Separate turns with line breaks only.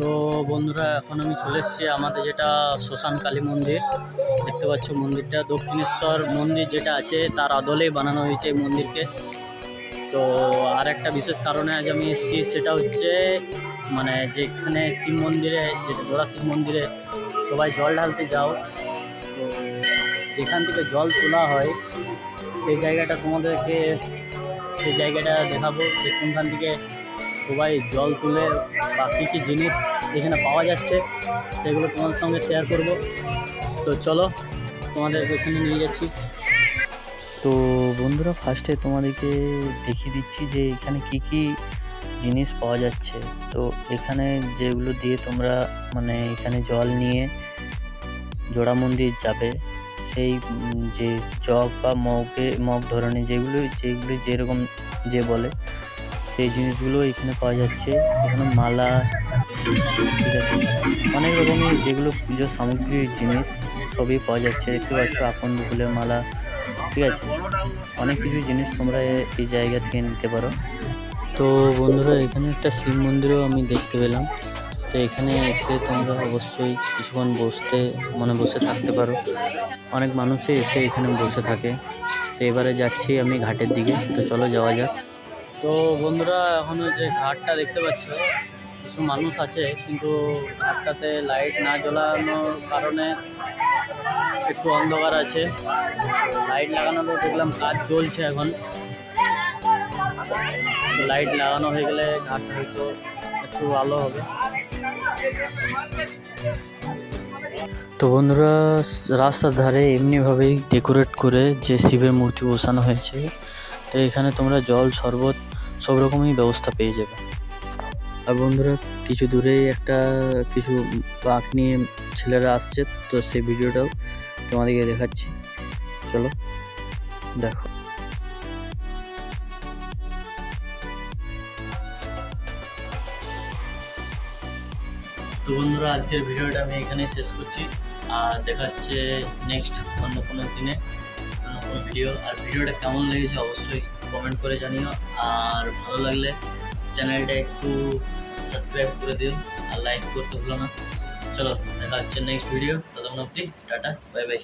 তো বন্ধুরা, এখন আমি চলে এসেছি আমাদের যেটা শ্মশান কালী মন্দির। দেখতে পাচ্ছ মন্দিরটা, দক্ষিণেশ্বর মন্দির যেটা আছে, তার আদলেই বানানো হয়েছে এই মন্দিরকে। তো আর একটা বিশেষ কারণে আজ আমি এসেছি, সেটা হচ্ছে মানে যেখানে শিব মন্দিরে, যেটা জোড়া শিব মন্দিরে সবাই জল ঢালতে যাও, তো যেখান থেকে জল তোলা হয়, সেই জায়গাটা তোমাদেরকে, সেই জায়গাটা দেখাবো যে কোনখান থেকে সবাই জল তুলে বা কী কী জিনিস এখানে পাওয়া যাচ্ছে, সেগুলো তোমাদের সঙ্গে শেয়ার করব। তো চলো, তোমাদের ওখানে নিয়ে যাচ্ছি। তো বন্ধুরা ফার্স্টে তোমাদেরকে দেখিয়ে দিচ্ছি যে এখানে কি কি জিনিস পাওয়া যাচ্ছে। তো এখানে যেগুলো দিয়ে তোমরা মানে এখানে জল নিয়ে জোড়া মন্দির যাবে, সেই যে জগ বা মগে মগ ধরনের যেগুলো যেগুলো যেরকম যে বলে সেই জিনিসগুলো এখানে পাওয়া যাচ্ছে। এখানে মালা, ঠিক আছে? অনেক রকমের যেগুলো পুজোর সামগ্রীর জিনিস সবই পাওয়া যাচ্ছে। দেখতে পাচ্ছ, আপন ফুলের মালা, ঠিক আছে? অনেক কিছু জিনিস তোমরা এই জায়গা থেকে নিতে পারো। তো বন্ধুরা, এখানে একটা শিব মন্দিরও আমি দেখতে পেলাম। তো এখানে এসে তোমরা অবশ্যই কিছুক্ষণ বসতে মানে বসে থাকতে পারো। অনেক মানুষই এসে এখানে বসে থাকে। তো এবারে যাচ্ছি আমি ঘাটের দিকে। তো চলো যাওয়া যাক। তো বন্ধুরা, এখন যে ঘাটটা দেখতে পাচ্ছ, কিছু মানুষ আছে, কিন্তু ঘাটটাতে লাইট না জ্বলানোর কারণে একটু অন্ধকার আছে। লাইট লাগানোর দেখলাম কাজ চলছে এখন। লাইট লাগানো হয়ে গেলে ঘাট হয়তো একটু আলো হবে। তো বন্ধুরা, রাস্তার ধারে এমনিভাবেই ডেকোরেট করে যে শিবের মূর্তি বসানো হয়েছে, তো এখানে তোমরা জল শরবত সব রকমই ব্যবস্থা পেয়ে যাবে। আর বন্ধুরা, কিছু দূরেই একটা, কিছু বাঁক নিয়ে ছেলেরা আসছে, তো সেই ভিডিওটাও তোমাদেরকে দেখাচ্ছি। চলো, দেখো। তো বন্ধুরা, আজকের ভিডিওটা আমি এখানেই শেষ করছি। আর দেখা হচ্ছে নেক্সট অন্য কোনো দিনে, অন্য কোনো ভিডিও আর ভিডিওটা কেমন লেগেছে অবশ্যই কমেন্ট করে জানিও। আর ভালো লাগলে চ্যানেলটা একটু সাবস্ক্রাইব করে দিও আর লাইক করতে ভুলো না। চলো, দেখা হচ্ছে নেক্সট ভিডিও ততক্ষণ অবধি, টাটা বাই বাই